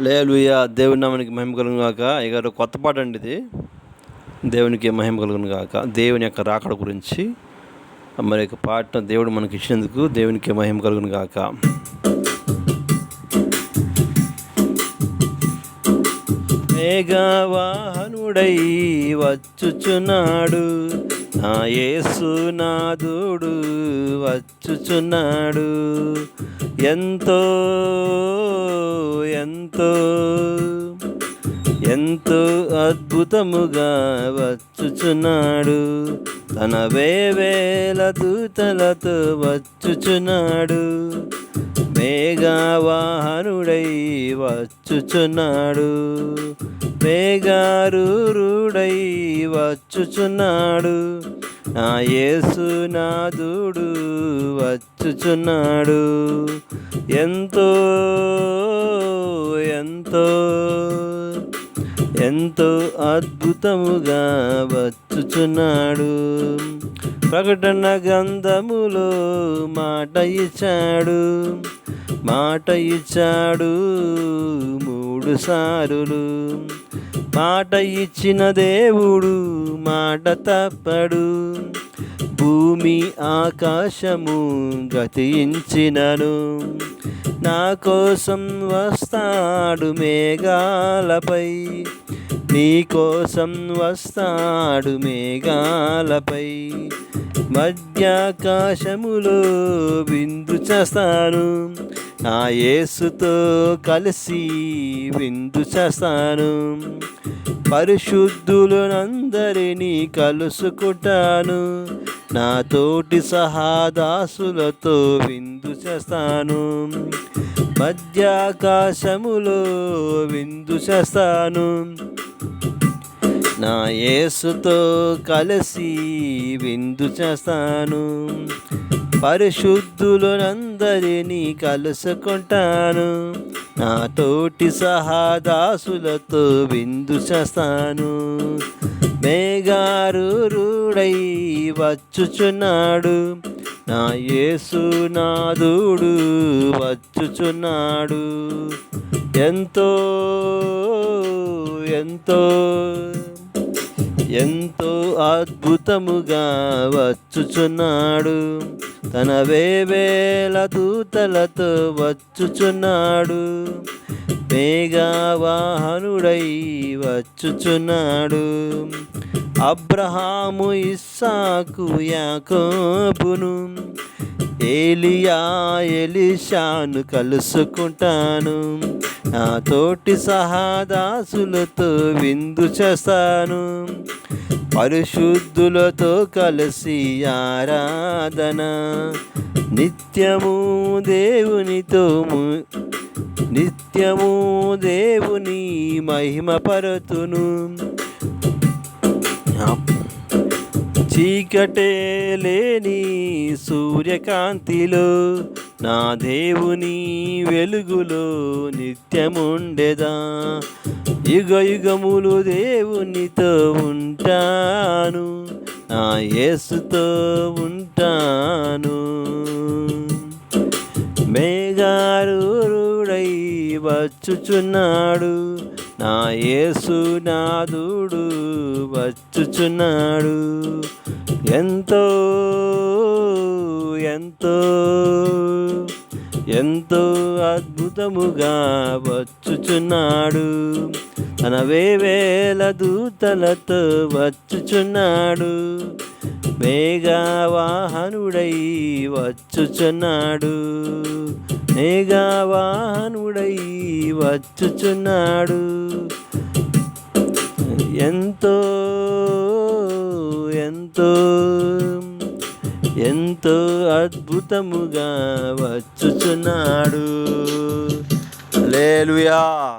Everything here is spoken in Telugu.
లేలుయ దేవుని నామానికి మహిమ కలుగును గాక. ఇక కొత్త పాట అండి ఇది. దేవునికి మహిమ కలుగును గాక. దేవుని యొక్క రాకడ గురించి మరి యొక్క పాట దేవుడు మనకి ఇచ్చినందుకు దేవునికి మహిమ కలుగును గాక. మేఘవాహనుడై వచ్చుచున్నాడు. నా యేసు నాదుడు వచ్చుచున్నాడు. ఎంతో ఎంతో ఎంతో అద్భుతముగా వచ్చుచున్నాడు. తన వేవేల దూతలతో వచ్చుచున్నాడు. మేఘవాహనుడై వచ్చుచున్నాడు. మేఘారూరుడై వచ్చుచున్నాడు నా యేసు నాదుడు వచ్చుచున్నాడు. ఎంతో ఎంతో ఎంతో అద్భుతముగా వచ్చుచున్నాడు. ప్రకటన గంధములో మాట ఇచ్చాడు. మాట ఇచ్చాడు మూడు సారులు. మాట ఇచ్చిన దేవుడు మాట తప్పడు. భూమి ఆకాశము గతించినను. నా కోసం వస్తాడు మేఘాలపై. నీకోసం వస్తాడు మేఘాలపై. మధ్యాకాశములో విందు చేస్తాను. నా యేసుతో కలిసి విందు చేస్తాను. పరిశుద్ధులనందరినీ కలుసుకుంటాను. నా తోటి సహాదాసులతో విందు చేస్తాను. మధ్యాకాశములో విందు చేస్తాను. నా యేసుతో కలిసి విందు చేస్తాను. పరిశుద్ధులనందరినీ కలుసుకుంటాను. నా తోటి సహాదాసులతో విందు చేస్తాను. మేఘారూరుడై వచ్చుచున్నాడు. నా యేసు నాదుడు వచ్చుచున్నాడు. ఎంతో ఎంతో ఎంతో అద్భుతముగా వచ్చుచున్నాడు. తన వేవేల దూతలతో వచ్చుచున్నాడు. మేఘవాహనుడై వచ్చుచున్నాడు. అబ్రహాము ఇస్సాకు యాకోబును ఏలియా ఎలిషాను కలుసుకుంటాను. నా తోటి సహాదాసులతో విందు చేస్తాను. పరిశుద్ధులతో కలిసి ఆరాధన. నిత్యము దేవునితో నిత్యము దేవుని మహిమ పరతును చీకటే లేని సూర్యకాంతిలో నా దేవుని వెలుగులో నిత్యముండెదా. యుగ యుగములు దేవునితో ఉంటాను. నా యేసుతో ఉంటాను. మేఘారూరుడై వచ్చుచున్నాడు. నా యేసు నాదుడు వచ్చుచున్నాడు. ఎంతో ఎంతో ఎంతో అద్భుతముగా వచ్చుచున్నాడు. తన వేవేల దూతలతో వచ్చుచున్నాడు. మేఘావాహనుడై వచ్చుచున్నాడు. మేఘావాహనుడై వచ్చుచున్నాడు. ఎంతో ఎంతో ఎంతో అద్భుతముగా వచ్చుచున్నాడు. లేలుయా